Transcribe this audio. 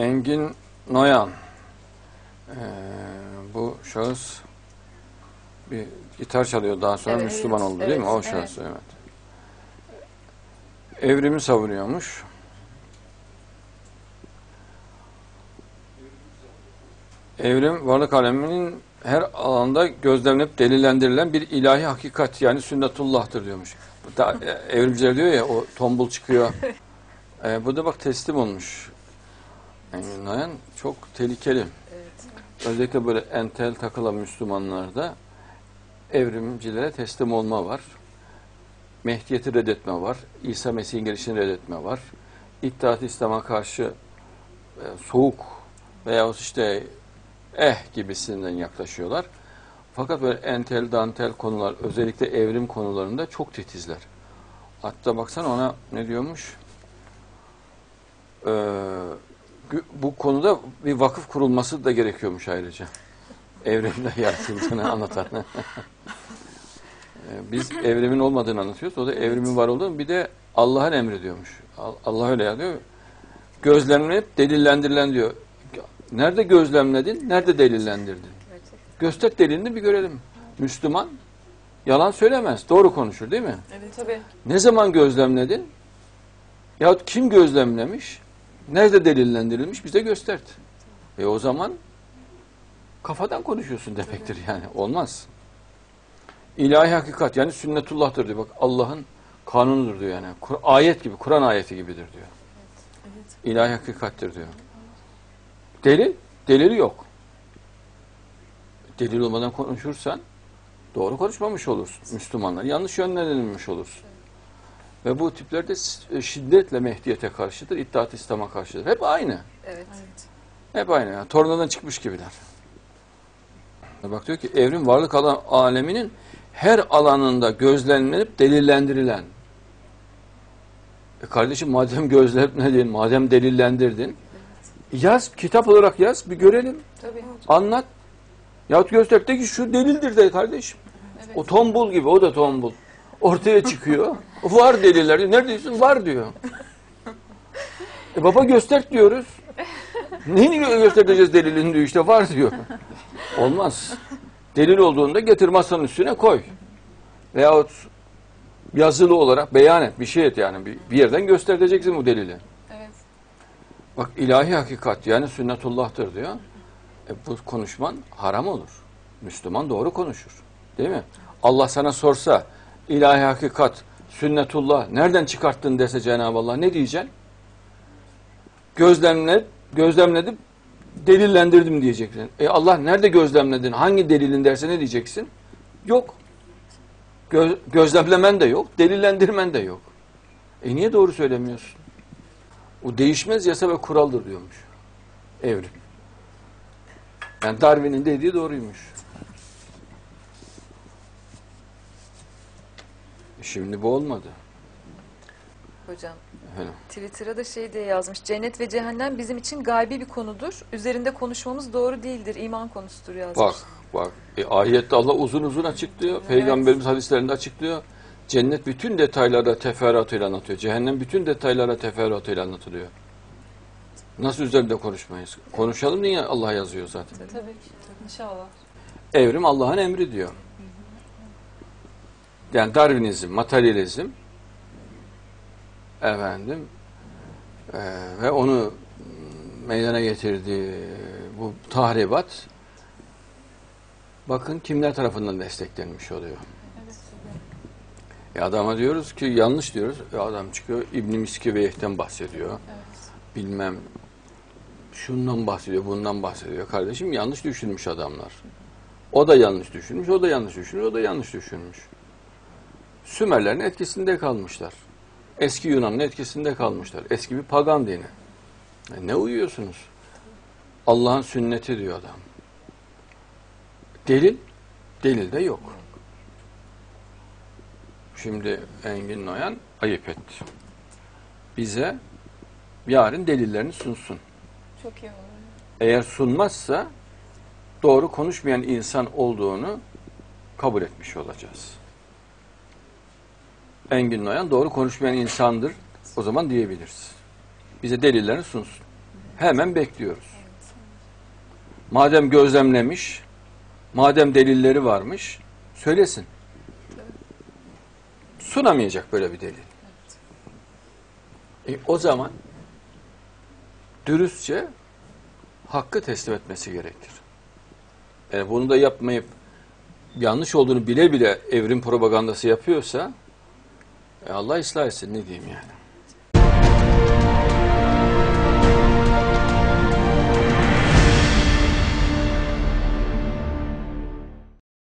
Engin Noyan. Ee, bu şahıs bir gitar çalıyor daha sonra Evet, Müslüman oldu değil mi? evet, O evet. şahıs evet. Evrimi savunuyormuş. Evrim varlık aleminin her alanda gözlemlenip delillendirilen bir ilahi hakikat yani sünnetullah'tır diyormuş. Da, e, evrimciler diyor ya o tombul çıkıyor. E, bu da bak teslim olmuş. Noyan çok tehlikeli. Evet. Özellikle böyle entel takılan Müslümanlarda evrimcilere teslim olma var. Mehdiyeti reddetme var. İsa Mesih'in gelişini reddetme var. İttihat İslam'a karşı e, soğuk veyahut işte eh gibisinden yaklaşıyorlar. Fakat böyle entel dantel konular özellikle evrim konularında çok titizler. Hatta baksana ona ne diyormuş? Ee, gü- bu konuda bir vakıf kurulması da gerekiyormuş ayrıca. Evrimde yaratıldığını anlatan. Ee, Biz evrimin olmadığını anlatıyoruz. O da evrimin var olduğunu bir de Allah'ın emri diyormuş. Al- Allah öyle yazıyor. Gözlemlenip delillendirilen diyor. Nerede gözlemledin? Nerede delillendirdin? Göster delilini bir görelim. Müslüman yalan söylemez. Doğru konuşur değil mi? Evet tabii. Ne zaman gözlemledin? Yahut kim gözlemlemiş? Nerede delillendirilmiş? Bize gösterdi. E o zaman kafadan konuşuyorsun demektir yani. Olmaz. İlahi hakikat yani sünnetullah'tır diyor. Bak Allah'ın kanunudur diyor yani. Kur- Ayet gibi, Kur'an ayeti gibidir diyor. Evet. İlahi hakikattir diyor. Delil? Delili yok. Delil olmadan konuşursan doğru konuşmamış olursun. Müslümanlar yanlış yönlendirilmiş olursun. Ve bu tipler de s- şiddetle Mehdiyete karşıdır, İttihat İslam'a karşıdır. Hep aynı. Evet. Hep aynı. Yani. Tornadan çıkmış gibiler. Bak diyor ki evrim varlık alan, aleminin her alanında gözlemlenip delillendirilen. E kardeşim madem gözlemledin, madem delillendirdin, yaz, kitap olarak yaz, bir görelim, Tabii. anlat. Yahut göster de ki şu delildir de kardeşim. Evet. O tombul gibi, o da tombul. Ortaya çıkıyor. Var deliller diyor. Neredesin? Var diyor. E baba göster diyoruz. Neyini gö- göstereceğiz delilini diyor işte var diyor. Olmaz. Delil olduğunda getir masanın üstüne koy. Veyahut yazılı olarak beyan et, bir şey et yani. Bir, bir yerden göstereceksin bu delili. Evet. Bak ilahi hakikat yani sünnetullah'tır diyor. E, bu konuşman haram olur. Müslüman doğru konuşur. Değil mi? Allah sana sorsa ilahi hakikat, sünnetullah nereden çıkarttın dese Cenab-ı Allah ne diyeceksin? Gözlemle, gözlemledim, delillendirdim diyeceksin. E Allah nerede gözlemledin? Hangi delilin derse ne diyeceksin? Yok. Gö- gözlemlemen de yok, delillendirmen de yok. E niye doğru söylemiyorsun? O değişmez yasa ve kuraldır diyormuş. Evrim. Yani Darwin'in dediği doğruymuş. Şimdi bu olmadı. Hocam Efendim. Twitter'a da şey diye yazmış. Cennet ve cehennem bizim için gaybi bir konudur. Üzerinde konuşmamız doğru değildir. İman konusudur yazmış. Bak bak e, ayette Allah uzun uzun açıklıyor. Peygamberimiz hadislerinde açıklıyor. Cennet bütün detaylara teferruatıyla anlatıyor. Cehennem bütün detaylara teferruatıyla anlatılıyor. Nasıl üzerinde konuşmayız? Konuşalım diye Allah yazıyor zaten. Tabii. Tabii. İnşallah. Evrim Allah'ın emri diyor. Yani Darwinizm, materyalizm efendim eee, ve onu meydana getirdiği bu tahribat bakın kimler tarafından desteklenmiş oluyor. E adama diyoruz ki yanlış diyoruz. E adam çıkıyor İbn Miskeveyh'ten bahsediyor. Bilmem şundan bahsediyor, bundan bahsediyor. Kardeşim yanlış düşünmüş adamlar. O da yanlış düşünmüş, o da yanlış düşünmüş, o da yanlış düşünmüş. Sümerlerin etkisinde kalmışlar. Eski Yunan'ın etkisinde kalmışlar. Eski bir pagan dini. E ne uyuyorsunuz? Allah'ın sünneti diyor adam. Delil? Delil de yok. Şimdi Engin Noyan ayıp etti. Bize yarın delillerini sunsun. Çok iyi olur. Eğer sunmazsa doğru konuşmayan insan olduğunu kabul etmiş olacağız. Engin Noyan doğru konuşmayan insandır. O zaman diyebiliriz. Bize delillerini sunsun. Hemen bekliyoruz. Madem gözlemlemiş, madem delilleri varmış, söylesin. Sunamayacak böyle bir delil. E, o zaman dürüstçe hakkı teslim etmesi gerekir. E, bunu da yapmayıp yanlış olduğunu bile bile evrim propagandası yapıyorsa e, Allah ıslah etsin ne diyeyim yani.